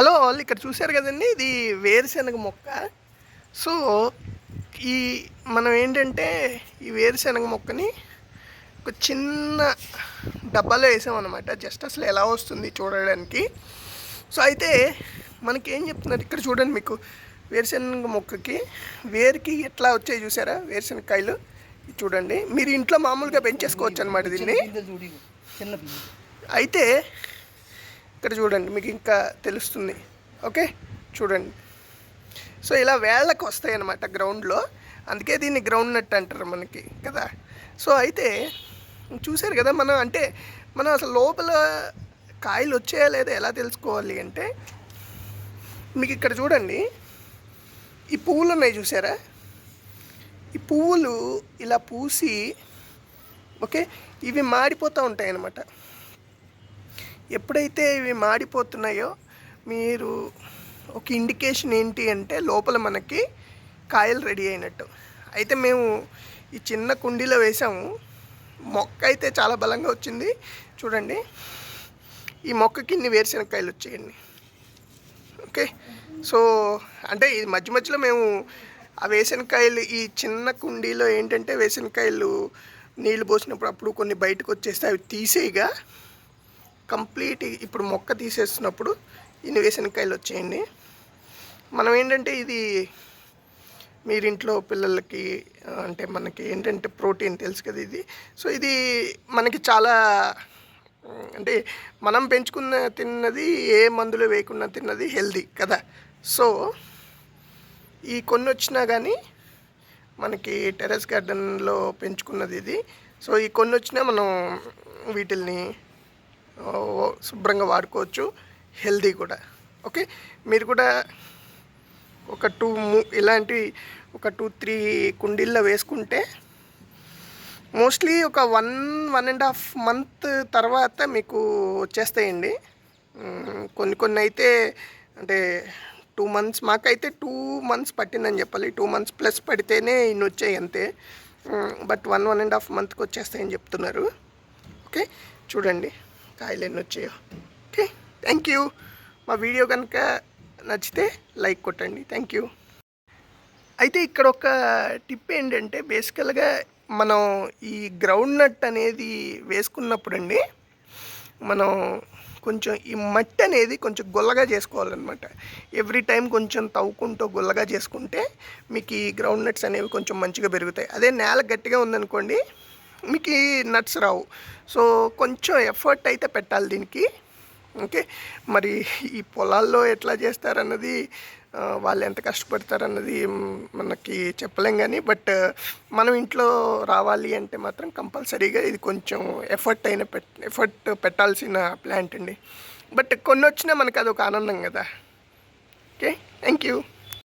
Hello వాళ్ళు ఇక్కడ చూశారు కదండి? ఇది వేరుశనగ మొక్క. సో ఈ మనం ఏంటంటే ఈ వేరుశనగ మొక్కని ఒక చిన్న డబ్బాలో వేసామన్నమాట. జస్ట్ అసలు ఎలా వస్తుంది చూడడానికి. సో అయితే మనకి ఏం చెప్తున్నారు? ఇక్కడ చూడండి మీకు వేరుశనగ మొక్కకి వేరుకి ఎట్లా వచ్చాయి చూసారా వేరుశనగకాయలు. చూడండి. మీరు ఇంట్లో మామూలుగా పెంచేసుకోవచ్చు అనమాట దీన్ని. అయితే ఇక్కడ చూడండి మీకు ఇంకా తెలుస్తుంది. ఓకే? చూడండి. సో ఇలా వేళ్ళకు వస్తాయి అన్నమాట గ్రౌండ్లో. అందుకే దీన్ని గ్రౌండ్ నట్ అంటారు మనకి కదా? సో అయితే చూశారు కదా మనం? అంటే మనం అసలు లోపల కాయలు వచ్చాయా లేదా ఎలా తెలుసుకోవాలి అంటే మీకు ఇక్కడ చూడండి. ఈ పువ్వులు ఉన్నాయి చూసారా ఈ పువ్వులు ఇలా పూసి ఓకే? ఇవి మాడిపోతూ ఉంటాయి అన్నమాట ఎప్పుడైతే ఇవి మాడిపోతున్నాయో మీరు ఒక ఇండికేషన్ ఏంటి అంటే లోపల మనకి కాయలు రెడీ అయినట్టు. అయితే మేము ఈ చిన్న కుండీలో వేసాము. మొక్క అయితే చాలా బలంగా వచ్చింది. చూడండి. ఈ మొక్కకి ఇన్ని వేరుశనగకాయలు వచ్చేయండి. ఓకే? సో అంటే ఈ మధ్య మధ్యలో మేము ఆ వేసనకాయలు ఈ చిన్న కుండీలో ఏంటంటే వేసనకాయలు నీళ్ళు పోసినప్పుడు అప్పుడు కొన్ని బయటకు వచ్చేస్తే అవి తీసేయగా కంప్లీట్ ఇప్పుడు మొక్క తీసేస్తున్నప్పుడు ఇన్ని వేసనకాయలు వచ్చేయండి. మనం ఏంటంటే ఇది మీరింట్లో పిల్లలకి అంటే మనకి ఏంటంటే ప్రోటీన్ తెలుసు కదా ఇది. సో ఇది మనకి చాలా అంటే మనం పెంచుకున్న తిన్నది ఏ మందులు వేయకుండా తిన్నది హెల్దీ కదా. సో ఈ కొన్ని వచ్చినా కానీ మనకి టెర్రస్ గార్డెన్లో పెంచుకున్నది ఇది. సో ఈ కొన్ని వచ్చినా మనం వీటిల్ని శుభ్రంగా వాడుకోవచ్చు హెల్దీ కూడా. ఓకే? మీరు కూడా ఒక టూ ఇలాంటి ఒక టూ త్రీ కుండీల్లో వేసుకుంటే మోస్ట్లీ ఒక one one and half month తర్వాత మీకు వచ్చేస్తాయండి. కొన్ని కొన్ని అయితే అంటే టూ మంత్స్ మాకైతే టూ మంత్స్ పట్టిందని చెప్పాలి. టూ మంత్స్ ప్లస్ పడితేనే ఇన్ని వచ్చాయి అంతే. But one one and half మంత్కి వచ్చేస్తాయని చెప్తున్నారు. ఓకే? చూడండి. థాయిలాండ్ వచ్చాయో. ఓకే? థ్యాంక్ యూ మా వీడియో కనుక నచ్చితే లైక్ కొట్టండి. థ్యాంక్ యూ అయితే ఇక్కడ ఒక టిప్ ఏంటంటే బేసికల్గా మనం ఈ గ్రౌండ్ నట్ అనేది వేసుకున్నప్పుడండి మనం కొంచెం ఈ మట్టి అనేది కొంచెం గుల్లగా చేసుకోవాలన్నమాట. ఎవ్రీ టైం కొంచెం తవ్వుకుంటూ గుల్లగా చేసుకుంటే మీకు ఈ గ్రౌండ్ నట్స్ అనేవి కొంచెం మంచిగా పెరుగుతాయి. అదే నేల గట్టిగా ఉందనుకోండి మీకు నట్స్ రావు. సో కొంచెం ఎఫర్ట్ అయితే పెట్టాలి దీనికి. ఓకే? మరి ఈ పొలాల్లో ఎట్లా చేస్తారన్నది వాళ్ళు ఎంత కష్టపడతారన్నది మనకి చెప్పలేం కానీ బట్ మనం ఇంట్లో రావాలి అంటే మాత్రం కంపల్సరీగా ఇది కొంచెం ఎఫర్ట్ అయిన పెట్ ఎఫర్ట్ పెట్టాల్సిన ప్లాంట్ అండి. బట్ కొన్ని వచ్చినా మనకు అదొక ఆనందం కదా. ఓకే? Thank you